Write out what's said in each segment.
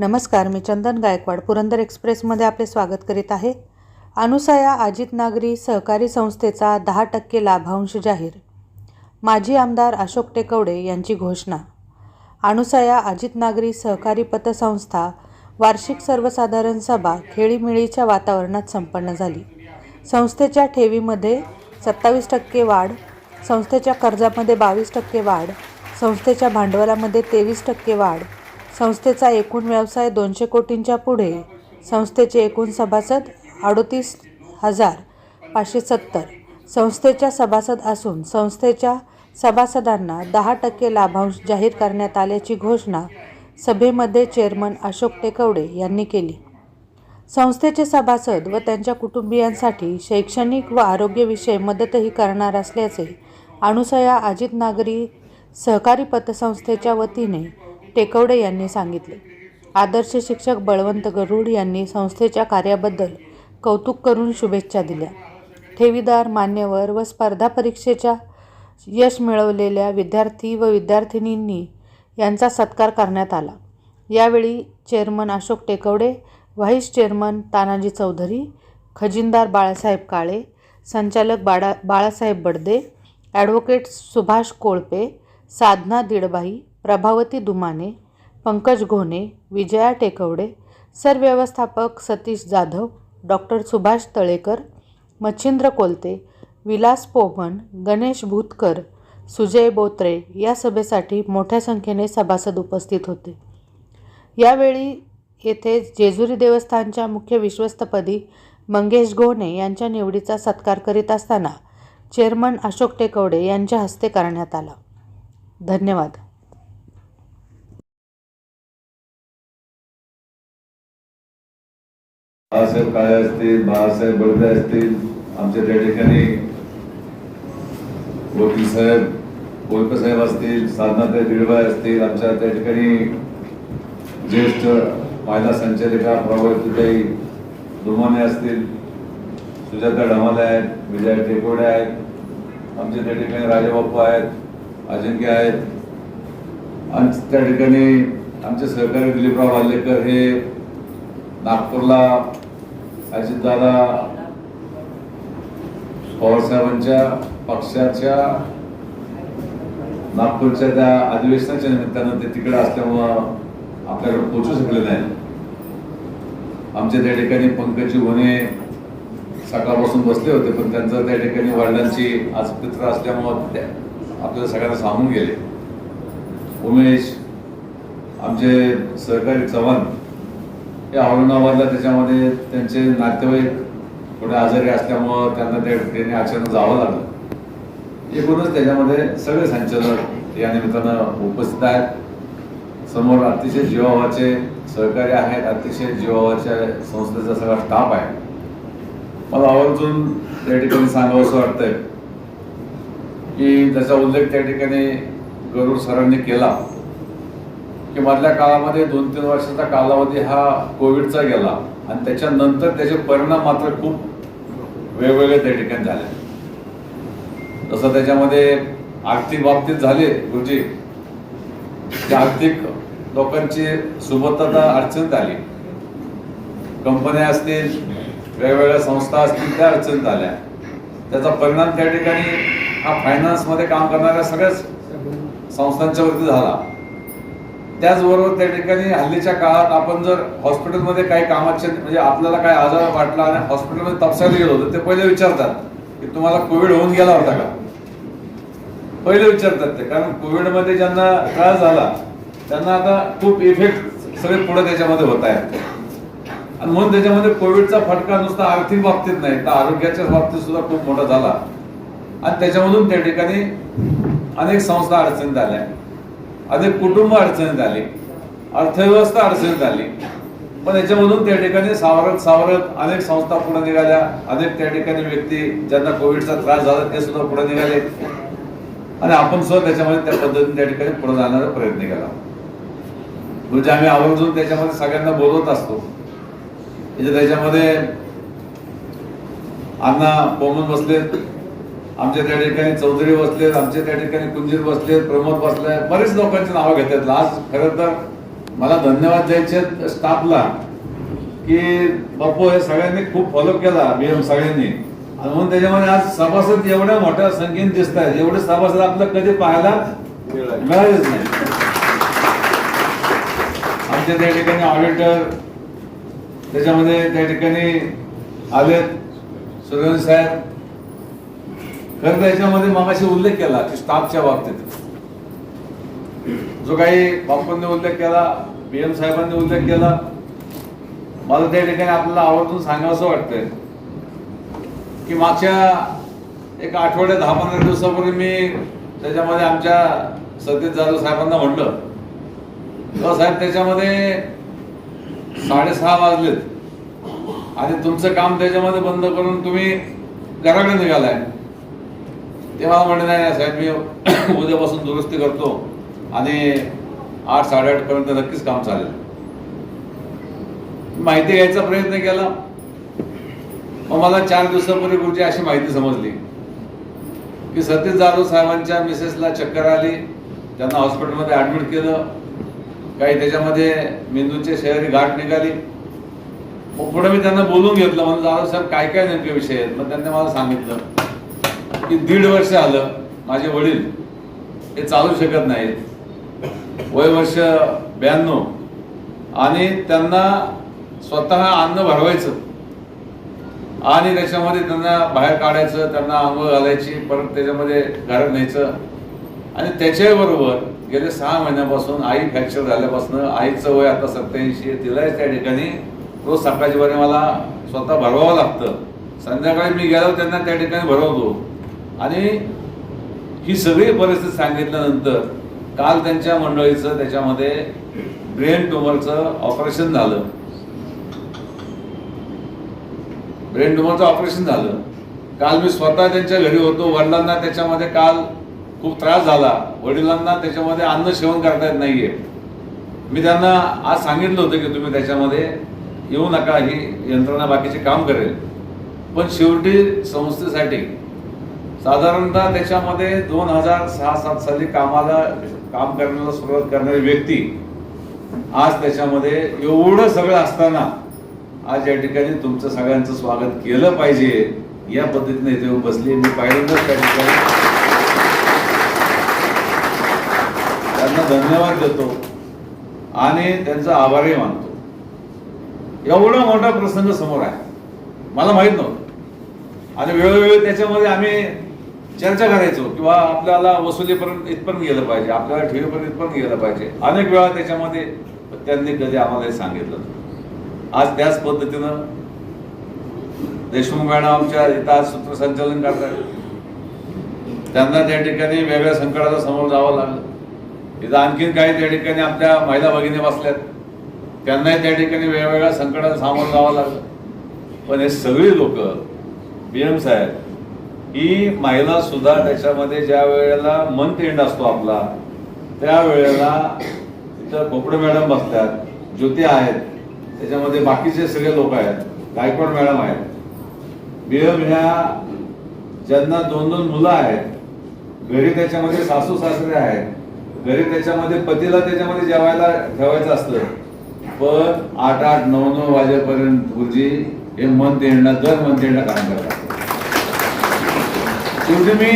नमस्कार मी चंदन गायकवाड पुरंदर एक्सप्रेसमध्ये आपले स्वागत करीत आहे. अनुसया अजित नागरी सहकारी संस्थेचा दहा टक्के लाभांश जाहीर. माजी आमदार अशोक टेकवडे यांची घोषणा. अनुसया अजित नागरी सहकारी पतसंस्था वार्षिक सर्वसाधारण सभा खेळीमेळीच्या वातावरणात संपन्न झाली. संस्थेच्या ठेवीमध्ये सत्तावीस टक्के वाढ संस्थेच्या कर्जामध्ये बावीस टक्के वाढ संस्थेच्या भांडवलामध्ये तेवीस टक्के वाढ संस्थेचा एकूण व्यवसाय दोनशे कोटींच्या पुढे संस्थेचे एकूण सभासद अडोतीस हजार पाचशे सत्तर. संस्थेच्या सभासद असून संस्थेच्या सभासदांना दहा टक्के लाभांश जाहीर करण्यात आल्याची घोषणा सभेमध्ये चेअरमन अशोक टेकवडे यांनी केली. संस्थेचे सभासद व त्यांच्या कुटुंबियांसाठी शैक्षणिक व आरोग्यविषय मदतही करणार असल्याचे अनुसया अजित नागरी सहकारी पतसंस्थेच्या वतीने टेकवडे यांनी सांगितले. आदर्श शिक्षक बळवंत गरुड यांनी संस्थेच्या कार्याबद्दल कौतुक करून शुभेच्छा दिल्या. ठेवीदार मान्यवर व स्पर्धा परीक्षेच्या यश मिळवलेल्या विद्यार्थी व विद्यार्थिनींनी यांचा सत्कार करण्यात आला. यावेळी chairman Ashok Tekawade vice chairman Tanaji Chaudhari खजिनदार Balasaheb Kale संचालक बाळा बाळासाहेब बडदे ॲडव्होकेट सुभाष कोळपे साधना दिडबाई प्रभावती दुमाने पंकज घोणे विजया टेकवडे सरव्यवस्थापक सतीश जाधव डॉक्टर सुभाष तळेकर मच्छिंद्र कोलते विलास पोमन गणेश भूतकर सुजय बोत्रे या सभेसाठी मोठ्या संख्येने सभासद उपस्थित होते. यावेळी येथे जेजुरी देवस्थानच्या मुख्य विश्वस्तपदी मंगेश घोणे यांच्या निवडीचा सत्कार करीत असताना चेअरमन अशोक टेकवडे यांच्या हस्ते करण्यात आला. धन्यवाद. बाळासाहेब काळे असतील बाळासाहेब बडदे असतील आमच्या त्या ठिकाणी वकील साहेब कोलके साहेब असतील साधनाताई दिडबाई असतील आमच्या त्या ठिकाणी ज्येष्ठ महिला संचालिका प्रभावतीताई दुमाने असतील सुजाता ढमाले आहेत विजय टेकोडे आहेत आमच्या त्या ठिकाणी राजाबापू आहेत अजिंक्य आहेत. आणि त्या ठिकाणी आमचे सहकारी दिलीपराव वाल्लेकर हे नागपूरला अजितदादा पवारसाहेबांच्या पक्षाच्या नागपूरच्या त्या अधिवेशनाच्या निमित्तानं ते तिकडे असल्यामुळं आपल्याकडे पोचू शकले नाही आमच्या त्या ठिकाणी पंकजी होणे सकाळपासून बसले होते पण त्यांचं त्या ठिकाणी वडिलांची आज पित्र असल्यामुळं आपल्याला सगळ्यांना सांगून गेले. उमेश आमचे सहकारी चव्हाण हे औरंगाबादला त्याच्यामध्ये त्यांचे नातेवाईक थोडे आजारी असल्यामुळं त्यांना त्या ठिकाणी अचानक जावं लागलं. एकूणच त्याच्यामध्ये सगळे संचालक या निमित्तानं उपस्थित आहेत. समोर अतिशय जीवावाचे सहकारी आहेत अतिशय जीवावाच्या संस्थेचा सगळा स्टाफ आहे. मला आवर्जून त्या ठिकाणी सांगावं असं वाटतंय की त्याचा उल्लेख त्या ठिकाणी गरुड सरांनी केला. की मधल्या काळामध्ये दोन तीन वर्षाचा कालावधी हा कोविडचा गेला. आणि त्याच्यानंतर त्याचे परिणाम मात्र खूप वेगवेगळे त्या ठिकाणी झाले. जसं त्याच्यामध्ये आर्थिक बाबतीत झाले गुरुजी. की आर्थिक लोकांची सुबत्ता अडचणीत आली. कंपन्या असतील वेगवेगळ्या संस्था असतील त्या अडचणीत आल्या. त्याचा परिणाम त्या ठिकाणी हा फायनान्समध्ये काम करणाऱ्या सगळ्याच संस्थांच्या वरती झाला. त्याचबरोबर त्या ठिकाणी हल्लीच्या काळात आपण जर हॉस्पिटलमध्ये काही कामाचे म्हणजे आपल्याला काय आजार वाटला आणि हॉस्पिटलमध्ये तपासायला गेलो होतो ते पहिले विचारतात की तुम्हाला कोविड होऊन गेला होता का? पहिले विचारतात ते कारण कोविडमध्ये ज्यांना त्रास झाला त्यांना आता खूप इफेक्ट सगळे पुढे त्याच्यामध्ये होत आहेत. आणि म्हणून त्याच्यामध्ये कोविडचा फटका नुसता आर्थिक बाबतीत नाही तर आरोग्याच्या बाबतीत सुद्धा खूप मोठा झाला. आणि त्याच्यामधून त्या ठिकाणी अनेक संस्था अडचणीत आल्या. अनेक कुटुंब अडचणीत आली. अर्थव्यवस्था अडचणीत आली. पण याच्यामधून त्या ठिकाणी सावरत सावरत अनेक संस्था पुढे निघाल्या. अनेक त्या ठिकाणी व्यक्ती ज्यांना कोविडचा त्रास झाला ते सुद्धा पुढे निघाले. आणि आपण सुद्धा त्याच्यामध्ये त्या पद्धतीने त्या ठिकाणी पुढे जाण्याचा प्रयत्न केला. म्हणजे आम्ही आवर्जून त्याच्यामध्ये सगळ्यांना बोलवत असतो. म्हणजे त्याच्यामध्ये अण्णा बोमून बसलेत. आमच्या त्या ठिकाणी चौधरी बसलेत आमच्या त्या ठिकाणी कुंजीर बसलेत प्रमोद बसले बरेच लोकांची नावं घेतात आज खरं तर मला धन्यवाद द्यायचे स्टाफला की बापू हे सगळ्यांनी खूप फॉलो केला बीएम सगळ्यांनी. आणि म्हणून त्याच्यामध्ये आज सभासद एवढ्या मोठ्या संख्येने दिसत आहेत एवढे सभासद आपलं कधी पाहायला मिळालेच नाही. आमच्या त्या ठिकाणी ऑडिटर त्याच्यामध्ये त्या ठिकाणी आलेत. सुरेंद्र साहेब खरं त्याच्यामध्ये मगाशी उल्लेख केला की स्टाफच्या बाबतीत. जो काही बापूंनी उल्लेख केला पीएम साहेबांनी उल्लेख केला. मला त्या ठिकाणी आपल्याला आवर्जून सांगावं वाटतंय की मागच्या एक आठवड्या दहा पंधरा दिवसापूर्वी मी त्याच्यामध्ये आमच्या सतीश जाधव साहेबांना म्हटलं. तेव्हा साहेब त्याच्यामध्ये साडेसहा वाजलेत. आणि तुमचं काम त्याच्यामध्ये बंद करून तुम्ही घराकडे निघालाय. तेव्हा म्हणले नाही साहेब मी उद्यापासून दुरुस्ती करतो आणि आठ साडेआठपर्यंत नक्कीच काम चालेल. माहिती घ्यायचा प्रयत्न केला. मग मला चार दिवसापूर्वी गुरुजी अशी माहिती समजली की सतीश जाधव साहेबांच्या मिसेसला चक्कर आली. त्यांना हॉस्पिटलमध्ये ऍडमिट केलं. काही त्याच्यामध्ये मेंदूचे शहरी गाठ निघाली. मग पुढे मी त्यांना बोलून घेतलं म्हणून जाधव साहेब काय काय नेमके विषय आहेत? मग त्यांनी मला सांगितलं की दीड वर्ष आलं माझे वडील हे चालू शकत नाहीत. वय वर्ष ब्याण्णव. आणि त्यांना स्वतः अन्न भरवायचं. आणि त्याच्यामध्ये त्यांना बाहेर काढायचं त्यांना आंघोळ घालायची परत त्याच्यामध्ये घरात न्यायचं. आणि त्याच्याबरोबर गेल्या सहा महिन्यापासून आई फ्रॅक्चर झाल्यापासून आईचं वय आता सत्याऐंशी तिलाही त्या ठिकाणी रोज सकाळची बरे मला स्वतः भरवावं लागतं. संध्याकाळी मी गेलो त्यांना त्या ठिकाणी भरवतो. आणि ही सगळी परिस्थिती सांगितल्यानंतर काल त्यांच्या मंडळीचं त्याच्यामध्ये ब्रेन ट्युमरचं ऑपरेशन झालं. ब्रेन ट्युमरचं ऑपरेशन झालं. काल मी स्वतः त्यांच्या घरी होतो. वडिलांना त्याच्यामध्ये काल खूप त्रास झाला. वडिलांना त्याच्यामध्ये अन्न सेवन करता येत नाहीये. मी त्यांना आज सांगितलं होतं की तुम्ही त्याच्यामध्ये येऊ नका. ही यंत्रणा बाकीचे काम करेल. पण शेवटी संस्थेसाठी साधारणतः त्याच्यामध्ये दोन हजार सहा सात साली कामाला काम करण्याला सुरुवात करणारी व्यक्ती आज त्याच्यामध्ये एवढं सगळं असताना आज या ठिकाणी तुमचं सगळ्यांचं स्वागत केलं पाहिजे. या पद्धतीने इथे येऊन बसली मी पहिल्यांदाच त्या ठिकाणी. त्यांना धन्यवाद देतो आणि त्यांचा आभारही मानतो. एवढा मोठा प्रसंग समोर आहे. मला माहीत नव्हतं. आणि वेळोवेळी त्याच्यामध्ये आम्ही चर्चा करायचो किंवा आपल्याला वसुलीपर्यंत इथपर्यंत गेलं पाहिजे आपल्याला ठेवीपर्यंत इथपर्यंत गेलं पाहिजे. अनेक वेळा त्याच्यामध्ये त्यांनी कधी आम्हाला हे सांगितलं आज त्याच पद्धतीनं देशमुख मॅडम आमच्या इथं आज सूत्रसंचालन करतात. त्यांना त्या ठिकाणी वेगळ्या संकटाला समोर जावं लागलं. इथं आणखीन काही त्या ठिकाणी आपल्या महिला भगिनी बसल्यात. त्यांनाही त्या ठिकाणी वेगवेगळ्या संकटाला सामोरं जावं लागलं. पण हे सगळी लोक बी एम साहेब ही महिला सुद्धा त्याच्यामध्ये ज्या वेळेला मंथ एंड असतो आपला त्यावेळेला तिथं खोपडे मॅडम बसतात ज्योती आहेत त्याच्यामध्ये बाकीचे सगळे लोक आहेत गायकवाड मॅडम आहेत. बी ह्या ज्यांना दोन दोन मुलं आहेत घरी त्याच्यामध्ये सासू सासरे आहेत घरी त्याच्यामध्ये पतीला त्याच्यामध्ये जेवायला ठेवायचं असतं पण आठ आठ नऊ नऊ वाजेपर्यंत गुरुजी हे मंथ एंडला दर मंथ एंडला काम करतात. शेवटी मी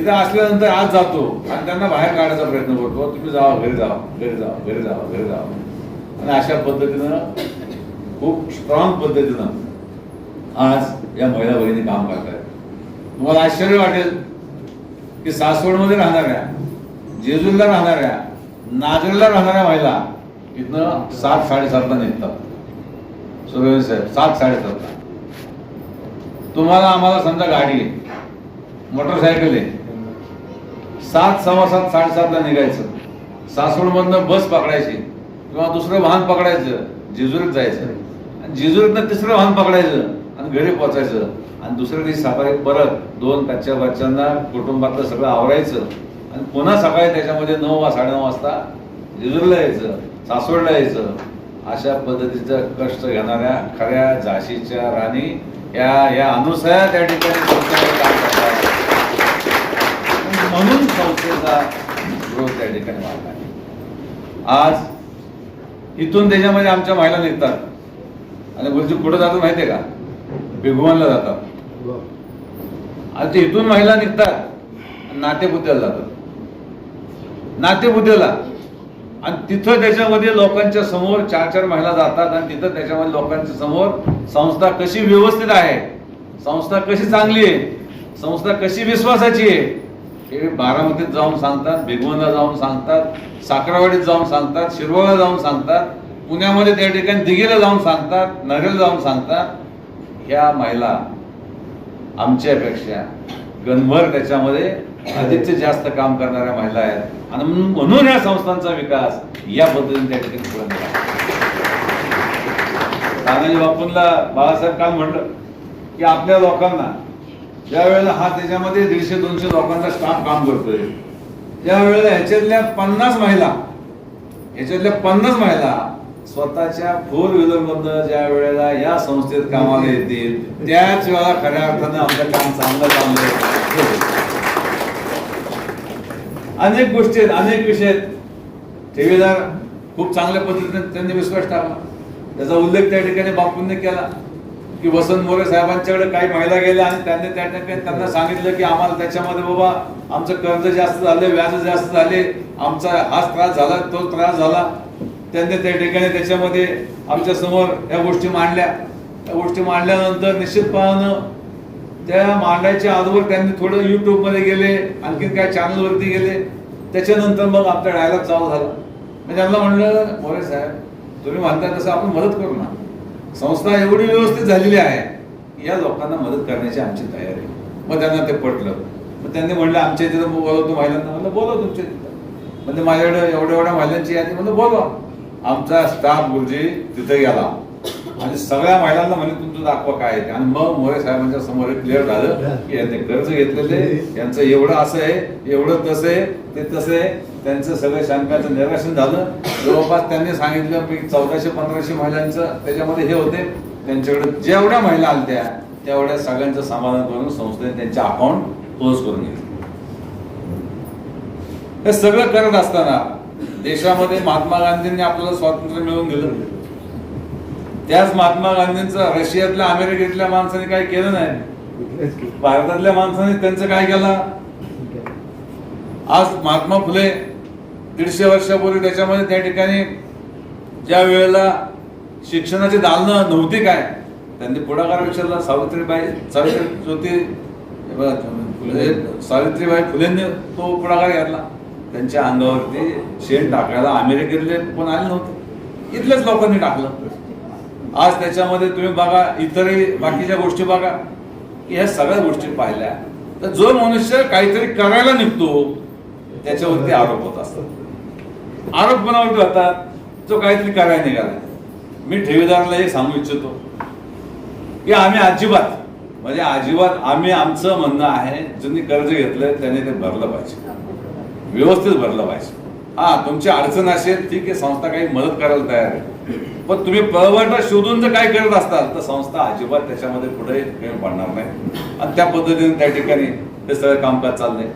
इथं असल्यानंतर आज जातो आणि त्यांना बाहेर काढायचा प्रयत्न करतो. तुम्ही जावा घरी जावा घरी जावा घरी जावा घरी जावा. आणि अशा पद्धतीनं खूप स्ट्रॉंग पद्धतीनं आज या महिला बहिणी काम करतायत. तुम्हाला आश्चर्य वाटेल की सासवडमध्ये राहणाऱ्या जेजूरला राहणाऱ्या नागरला राहणाऱ्या महिला इथनं सात साडेसातला निघतात. सुरवीर साहेब सात साडेसातला. तुम्हाला आम्हाला समजा गाडी आहे. मोटरसायकल आहे. सात सव्वा सात साडेसातला निघायचं. सासवडमधनं बस पकडायची किंवा दुसरं वाहन पकडायचं जेजुरीत जायचं. आणि जेजुरीतनं तिसरं वाहन पकडायचं आणि घरी पोचायचं आणि दुसऱ्या दिवशी सकाळी परत दोन कच्च्या बच्चांना कुटुंबातलं सगळं आवरायचं. आणि पुन्हा सकाळी त्याच्यामध्ये नऊ वा साडेनऊ वाजता जेजुरीला यायचं सासवडला यायचं. अशा पद्धतीचं कष्ट घेणाऱ्या खऱ्या झाशीच्या राणी या या अनुसया त्या ठिकाणी संस्थेचा त्या ठिकाणी आज इथून त्याच्यामध्ये आमच्या महिला निघतात. आणि गुरुजी कुठं जातात माहितीये का? भिगवणला जातात. आज इथून महिला निघतात नाट्यपुत्याला जातात. नाट्यपुत्याला आणि तिथं त्याच्यामध्ये लोकांच्या समोर चार चार महिला जातात आणि तिथं त्याच्यामध्ये लोकांच्या समोर संस्था कशी व्यवस्थित आहे संस्था कशी चांगली आहे संस्था कशी विश्वासाची आहे हे बारामतीत जाऊन सांगतात भिगवणला जाऊन सांगतात साखरावाडीत जाऊन सांगतात शिरवळला जाऊन सांगतात पुण्यामध्ये त्या ठिकाणी दिघेला जाऊन सांगतात नरेला जाऊन सांगतात ह्या महिला आमच्यापेक्षा गणभर त्याच्यामध्ये अधिकचे जास्त काम करणाऱ्या महिला आहेत आणि म्हणून या संस्थांचा विकास या पद्धतीने त्या ठिकाणी पुढे नेला. तानाजी बापूंना बाळासाहेब काल म्हणलं की आपल्या लोकांना ज्या वेळेला हा त्याच्यामध्ये दीडशे दोनशे लोकांचा स्टाफ काम करतोय. त्यावेळेला ह्याच्यातल्या पन्नास महिला ह्याच्यातल्या पन्नास महिला स्वतःच्या फोर व्हीलर मधनं ज्या वेळेला या संस्थेत कामाला येतील त्याच वेळा खऱ्या अर्थानं आमचं काम चांगलं चांगलं अनेक गोष्टी आहेत अनेक विषय आहेत. ठेवीदार खूप चांगल्या पद्धतीने त्यांनी विश्वास टाकला. त्याचा उल्लेख त्या ठिकाणी बापूंनी केला. की वसंत मोरे साहेबांच्याकडे काही महिला गेल्या आणि त्यांनी त्या ठिकाणी त्यांना सांगितलं की आम्हाला त्याच्यामध्ये बाबा आमचं कर्ज जास्त झालं व्याज जास्त झाले आमचा हाच त्रास झाला तो त्रास झाला. त्यांनी त्या ठिकाणी त्याच्यामध्ये आमच्यासमोर या गोष्टी मांडल्या. त्या गोष्टी मांडल्यानंतर निश्चितपणानं त्या मांडायच्या अगोदर त्यांनी थोडं युट्यूबमध्ये गेले आणखीन काय चॅनलवरती गेले. त्याच्यानंतर मग आमचा डायलॉग चालू झाला. मी त्यांना म्हणलं मोरे साहेब तुम्ही म्हणता तसं आपण मदत करू ना. संस्था एवढी व्यवस्थित झालेली आहे या लोकांना मदत करण्याची आमची तयारी मग त्यांना ते पटलं. मग त्यांनी म्हणलं आमच्या इथे बोलवतो महिलांना. म्हणलं बोलव तुमच्या तिथं म्हणजे माझ्याकडे एवढ्या एवढ्या महिलांची यादी. म्हणलं बोलवा. आमचा स्टाफ गुरुजी तिथे गेला. आणि सगळ्या महिलांना म्हणजे तुमचं दाखवा काय. आणि मग मोरे साहेबांच्या समोर क्लिअर झालं की यांनी कर्ज घेतलेले यांचं एवढं असं आहे एवढं तसं आहे ते तसं आहे. त्यांचं सगळं शंकाचं निराशन झालं. जवळपास त्यांनी सांगितलं की चौदाशे पंधराशे महिलांचं त्याच्यामध्ये हे होते. त्यांच्याकडे जेवढ्या महिला आलत्या तेवढ्या सगळ्यांचं समाधान करून संस्थेने त्यांचे अकाउंट क्लोज करून घेतले. हे सगळं करत असताना देशामध्ये महात्मा गांधींनी आपल्याला स्वातंत्र्य मिळवून दिलं. त्याच महात्मा गांधींचं रशियातल्या अमेरिकेतल्या माणसाने काही केलं नाही? भारतातल्या माणसाने त्यांचं काय केलं? आज महात्मा फुले दीडशे वर्षापूर्वी त्याच्यामध्ये त्या ठिकाणी ज्या वेळेला शिक्षणाची दालनं नव्हती काय त्यांनी पुढाकार विचारला सावित्रीबाई सावित्री ज्योती सावित्रीबाई फुलेंनी तो पुढाकार घेतला. त्यांच्या अंगावरती शेण टाकायला अमेरिकेतले पण आले नव्हते. इथल्याच लोकांनी टाकलं. आज त्याच्यामध्ये तुम्ही बघा इतरही बाकीच्या गोष्टी बघा. की ह्या सगळ्या गोष्टी पाहिल्या. तर जो मनुष्य काहीतरी करायला निघतो त्याच्यावरती आरोप होत असतात. आरोप कोणावरती होतात जो काहीतरी करायला निघाला. मी ठेवीदाराला हे सांगू इच्छितो. की आम्ही अजिबात म्हणजे अजिबात आम्ही आमचं म्हणणं आहे ज्यांनी कर्ज घेतलंय त्याने ते भरलं पाहिजे. व्यवस्थित भरलं पाहिजे. हा तुमची अडचण असेल ठीक आहे संस्था काही मदत करायला तयार आहे. पण तुम्ही पळवटा शोधून जर काय करत असताल तर संस्था अजिबात त्याच्यामध्ये पुढे काही पडणार नाही. आणि त्या पद्धतीने त्या ठिकाणी हे सगळं कामकाज चाललंय.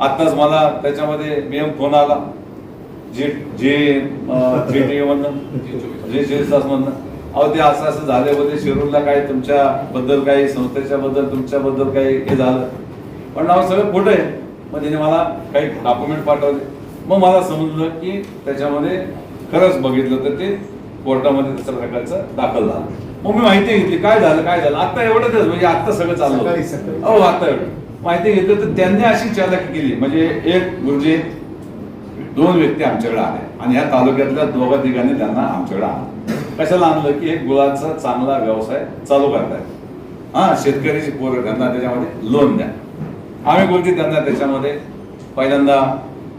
आताच मला त्याच्यामध्ये बीएम फोन आला. जे जे थ्री टी मधनं जे चोवीस तास अहो ते असं असं झाले होते. शिरूरला काय तुमच्या बद्दल काही संस्थेच्या बद्दल तुमच्या बद्दल काही हे झालं. पण नाव सगळं खोटं आहे. मग त्याने मला काही डॉक्युमेंट पाठवले. मग मला समजलं की त्याच्यामध्ये खरंच बघितलं तर ते कोर्टामध्ये तसं प्रकारचं दाखल झालं. मग मी माहिती घेतली काय झालं काय झालं? आता एवढंच म्हणजे आता सगळं चाललं. हो आता एवढं. माहिती घेतलं तर त्यांनी अशी चालाकी केली म्हणजे एक गुरुजी दोन व्यक्ती आमच्याकडे आले. आणि ह्या तालुक्यातल्या दोघा तिघांनी त्यांना आमच्याकडे आणलं. कशाला आणलं? की एक गुळाचा चांगला व्यवसाय चालू करताय. हा शेतकऱ्याची पोरं त्यांना त्याच्यामध्ये लोन द्या. आम्ही बोलते त्यांना त्याच्यामध्ये पहिल्यांदा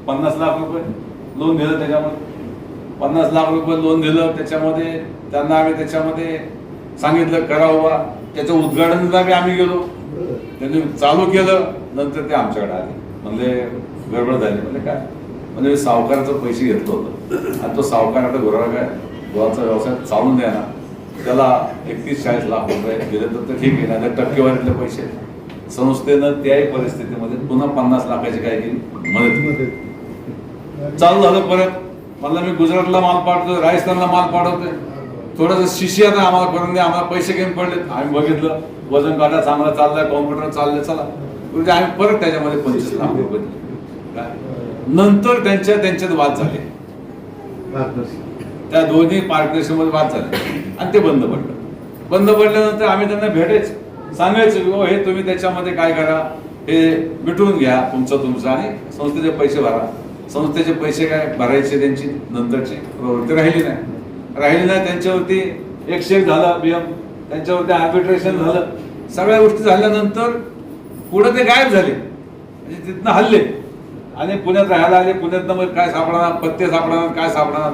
पन्नास लाख रुपये लोन दिलं त्याच्यामध्ये. पन्नास लाख रुपये लोन दिलं त्याच्यामध्ये त्यांना आम्ही त्याच्यामध्ये सांगितलं करा बाबा त्याचं उद्घाटनला बी आम्ही गेलो. त्यांनी चालू केलं नंतर ते आमच्याकडे आले. म्हणजे गडबड झाली. म्हणजे काय? म्हणजे मी सावकाराचं पैसे घेतलं होतं. आणि तो सावकार आता काय? गुराचा व्यवसाय चालून द्या ना. त्याला एकतीस चाळीस लाख रुपये दिले तर ठीक आहे ना टक्केवारीतले पैसे. संस्थेनं त्याही परिस्थितीमध्ये पुन्हा पन्नास लाखाची काय केली? मदत चालू झालं परत. मला मी गुजरातला माल पाठवतो राजस्थानला माल पाठवतोय. थोडंसं शिशी आता आम्हाला करून द्या आम्हाला पैसे घेऊन पडले आम्ही बघितलं वजन काटा चांगला चाललाय कॉम्प्युटर चाललंय चला. म्हणजे आम्ही परत त्याच्यामध्ये पंचवीस लाख रुपये नंतर त्यांच्या त्यांच्यात वाद झाले. त्या दोन्ही पार्टनरशिपमध्ये वाद झाले. आणि ते बंद पडलं. बंद पडल्यानंतर आम्ही त्यांना भेटेच सांगायचं की "हो, हे तुम्ही त्याच्यामध्ये काय करा? हे मिटवून घ्या तुमचं तुमचं आणि संस्थेचे पैसे भरा. संस्थेचे पैसे काय भरायचे त्यांची? नंतरची. प्रवृत्ती राहिली नाही. राहिली नाही त्यांच्यावरती एकशे एक झालं बियम त्यांच्यावरती आर्बिट्रेशन झालं. सगळ्या गोष्टी झाल्यानंतर पुढे ते गायब झाले. म्हणजे तिथनं हल्ले. आणि पुण्यात राहायला आले पुण्यातनं मग काय सापडणार? पत्ते सापडणार? काय सापडणार?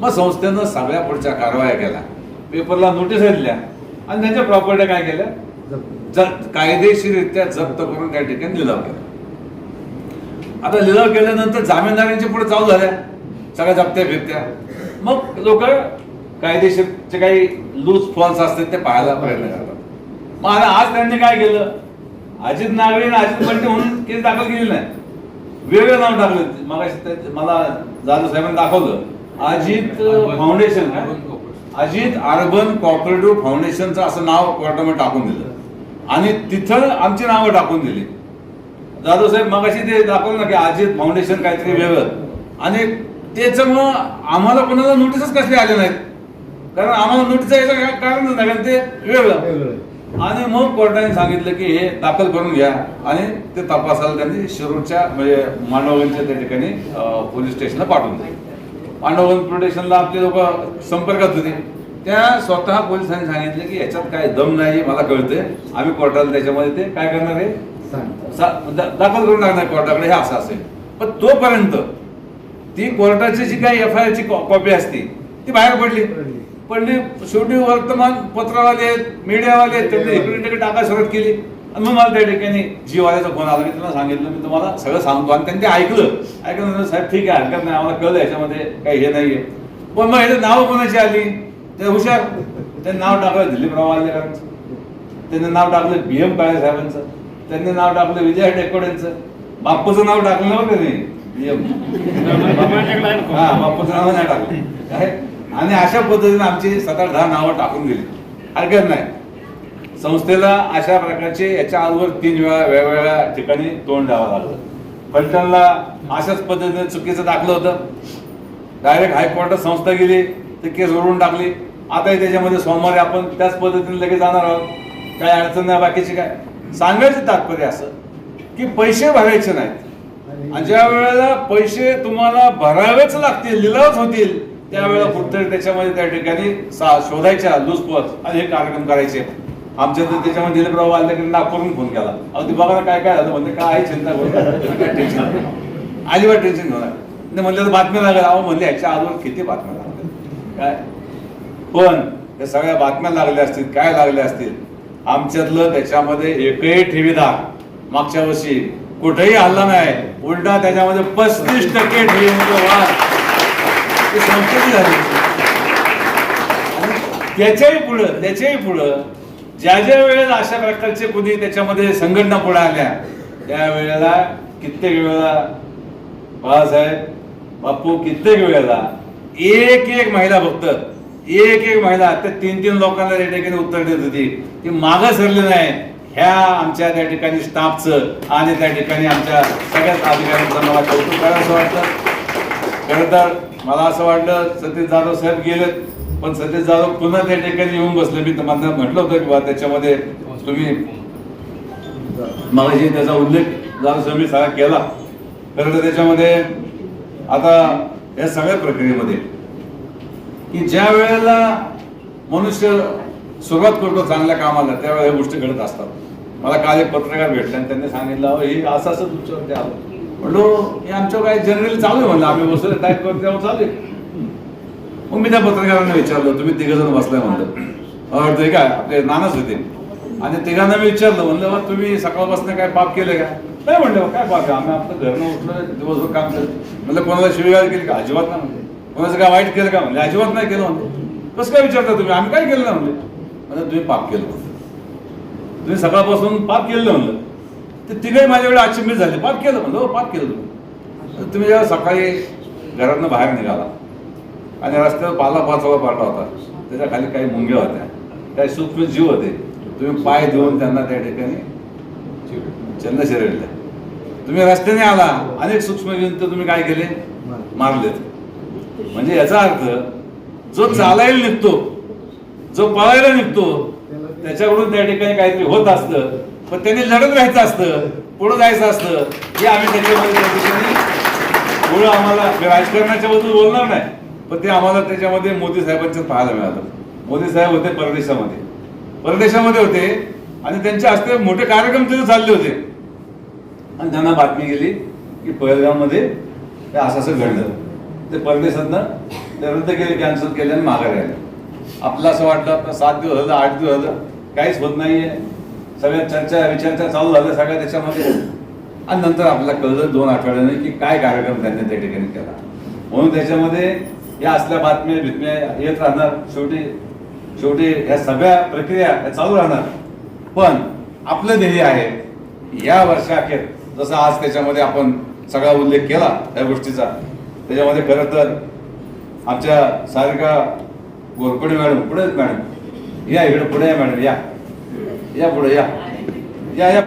मग संस्थेनं सगळ्या पुढच्या कारवाया केल्या. पेपरला नोटीस दिल्या आणि त्यांच्या प्रॉपर्टी काय केल्या? जप्त. कायदेशीररित्या जप्त करून त्या ठिकाणी लिलाव केला. आता लिलाव केल्यानंतर जामीनदारांच्या पुढे चालू झाल्या. सगळ्या जप्त्या फिरत्या मग लोक कायदेशीरचे काही लूज फॉल्स असतात ते पाहायला प्रयत्न करतात. मग आता आज त्यांनी काय केलं? अजित नागरे आणि अजित बंटे म्हणून केस दाखल केली नाही. वेगळं नाव टाकलं. मग मला जाधव साहेबांनी दाखवलं. Ajit foundation Ajit urban cooperative फाउंडेशनचं असं नाव कोर्टामध्ये टाकून दिलं. आणि तिथं आमची नावं टाकून दिली. जाधव साहेब मगाशी ते दाखवलं ना की अजित फाउंडेशन काहीतरी वेगळं. आणि त्याच्यामुळं आम्हाला कोणाला नोटीसच कसले आले नाहीत. कारण आम्हाला नोटीस यायचं कारणच नाही कारण ते वेगळं. आणि मग कोर्टाने सांगितलं की हे दाखल करून घ्या. आणि ते तपासायला त्यांनी शिरूरच्या म्हणजे मांडवगणच्या त्या ठिकाणी पोलीस स्टेशनला पाठवून दिले. मांडवगण पोलीस स्टेशनला आपले लोक संपर्कात होते. त्या स्वतः पोलिसांनी सांगितलं की याच्यात काय दम नाही मला कळतंय. आम्ही कोर्टाला त्याच्यामध्ये ते काय करणार आहे? दाखल करून टाकणार कोर्टाकडे हे असं असेल. पण तोपर्यंत ती कोर्टाची जी काही एफ आय आर ची कॉपी असते ती बाहेर पडली. पडली. शेवटी वर्तमान पत्रवाले मीडियावाले त्यांनी इकडे टाका सुरुवात केली. आणि मग मला त्या ठिकाणी जीवाल्याचा फोन आला. मी त्यांना सांगितलं मी तुम्हाला सगळं सांगतो. आणि त्यांनी ते ऐकलं. ऐकलं साहेब ठीक आहे हरकत नाही. आम्हाला कळलं याच्यामध्ये काही हे नाहीये. पण मग ह्याचं नाव कोणाची आली? ते हुशार. त्यांनी नाव टाकलं दिलीपराव वाल्लेकरांचं त्यांनी नाव टाकलं बी एम काळे साहेबांचं. त्यांनी नाव टाकलं विजय टेकोडेंचं बाप्पूचं नाव टाकलं होतं त्यांनी हा बाप्पूचं नाव नाही टाकलं. काय? आणि अशा पद्धतीने आमची सात आठ दहा नावं टाकून गेली हरकत नाही. संस्थेला अशा प्रकारचे याच्या आजवर तीन वेळा वेगवेगळ्या ठिकाणी तोंड द्यावं लागलं. फलटणला अशाच पद्धतीने चुकीचं टाकलं होतं. डायरेक्ट हायकोर्टात संस्था गेली ते केस ओढून टाकली. आताही त्याच्यामध्ये सोमवारी आपण त्याच पद्धतीने लगेच जाणार आहोत. काय अडचण नाही बाकीची काय? सांगायचं तात्पर्य असं की पैसे भरायचे नाहीत. आणि ज्या वेळेला पैसे तुम्हाला भरावेच लागतील लिलावच होतील त्यावेळेला कुठतरी त्याच्यामध्ये त्या ठिकाणी सा- शोधायच्या लुजपत आणि हे कार्यक्रम करायचे. आमच्या तर त्याच्यामध्ये दिलीपराव वाल्देकर नागपूरून फोन केला. अहो ते बघा काय काय झालं म्हणजे काय चिंता करू काय टेन्शन अजिबात टेन्शन घेऊ नका. म्हणलं तर बातम्या लागल्या अहो म्हणले याच्या आजवर किती बातम्या लागल्या काय? पण त्या सगळ्या बातम्या लागल्या असतील काय लागल्या असतील? आमच्यातलं त्याच्यामध्ये एकही ठेवीदार मागच्या वर्षी कुठेही हल्ला नाही. उलटा त्याच्यामध्ये पस्तीस टक्के ठेवीमध्ये म्हणजे वाढ. ही झाली. त्याच्याही पुढं त्याच्याही पुढं ज्या ज्या वेळेला अशा प्रकारचे कुणी त्याच्यामध्ये संघटना पुढे आल्या त्यावेळेला कित्येक वेळेला बाळासाहेब बापू कित्येक वेळेला एक एक महिला बघतात. एक एक महिला त्या तीन तीन लोकांना त्या ठिकाणी उत्तर देत होती. ती मागं सरली नाही ह्या आमच्या त्या ठिकाणी स्टाफचं आणि त्या ठिकाणी आमच्या सगळ्याच अधिकाऱ्यांचं मला कौतुक करावं असं वाटतं खरं तर मला असं वाटलं सतीश जाधव साहेब गेलेत पण सतीश जाधव पुन्हा त्या ठिकाणी येऊन बसले. मी तुम्हाला म्हटलं होतं की बा त्याच्यामध्ये तुम्ही मगाशी त्याचा उल्लेख जाधव साहेब मी सगळा केला. खरं तर त्याच्यामध्ये आता या सगळ्या प्रक्रियेमध्ये की ज्या वेळेला मनुष्य सुरुवात करतो चांगल्या कामाला त्यावेळेला या गोष्टी घडत असतात. मला काल एक पत्रकार भेटले आणि त्यांनी सांगितलं "अहो, हे असं असं तुमच्यावरती आलं. म्हणलो हे आमच्या काय जनरली चालू आहे म्हणलं आम्ही बसलो टाईप करतो चालू आहे. मग मी त्या पत्रकारांना विचारलं तुम्ही तिघ जण बसलाय म्हणलं. अं, काय आपले नानाच होते. आणि तिघांना मी विचारलं म्हणलं "बा, तुम्ही सकाळपासून काय पाप केलं का? नाही म्हणलं काय पाप आहे? आम्ही आपलं घरनं उठलं दिवसभर काम केलं म्हणलं कोणाला शिवीगाळ केली का? अजिबात नाही म्हणले. कोणाचं काय वाईट केलं का म्हणजे अजिबात नाही केलं म्हणले. कसं काय विचारता तुम्ही? आम्ही काय केलं नाही म्हणले? म्हणजे तुम्ही पाप केलं म्हणलं. तुम्ही सकाळपासून पाप केलं म्हणलं. ते तिघही माझ्याकडे अचंबित झाले. पाप केलं म्हणलं. "हो, पाप केलं तुम्ही. तर तुम्ही जेव्हा सकाळी घरातनं बाहेर निघाला आणि रस्त्यावर पाला पाचवा पाटा होता त्याच्याखाली काही मुंग्या होत्या. काही सूक्ष्म जीव होते. तुम्ही पाय देऊन त्यांना त्या ठिकाणी चंद शिरडले तुम्ही रस्त्याने आला अनेक सूक्ष्म जीव तुम्ही काय केले? मारलेत. म्हणजे याचा अर्थ जो चालायला निघतो जो पळायला निघतो त्याच्याकडून त्या ठिकाणी काहीतरी होत असतं पण त्यांनी लढत राहायचं असतं पुढे जायचं असतं हे आम्ही त्याच्यामध्ये त्या ठिकाणी पुढं आम्हाला राजकारणाच्या बद्दल बोलणार नाही पण ते आम्हाला त्याच्यामध्ये मोदी साहेबांचं पाहायला मिळालं. मोदी साहेब होते परदेशामध्ये. परदेशामध्ये होते आणि त्यांच्या हस्ते मोठे कार्यक्रम तिथे चालले होते. आणि त्यांना बातमी गेली की पहलगाममध्ये हे असं असं घडलं. ते परदेशातनं ते रद्द केले कॅन्सल केले आणि माघारी आले. आपलं असं वाटलं आपलं सात दिवस झालं आठ दिवस झालं काहीच होत नाहीये. सगळ्या चर्चा विचारचा चालू झाल्या सगळ्या त्याच्यामध्ये आणि नंतर आपल्याला कळलं दोन आठवड्याने की काय कार्यक्रम त्यांनी त्या ठिकाणी केला. म्हणून त्याच्यामध्ये या असल्या बातम्या बितम्या येत राहणार. शेवटी शेवटी ह्या सगळ्या प्रक्रिया ह्या चालू राहणार. पण आपलं ध्येय आहे या वर्षाखेर जसं आज त्याच्यामध्ये आपण सगळा उल्लेख केला त्या गोष्टीचा त्याच्यामध्ये खरं तर आमच्या सारिका गोरपडे मॅडम पुढे मॅडम. या इकडे पुढे या मॅडम या. या पुढे या. या या.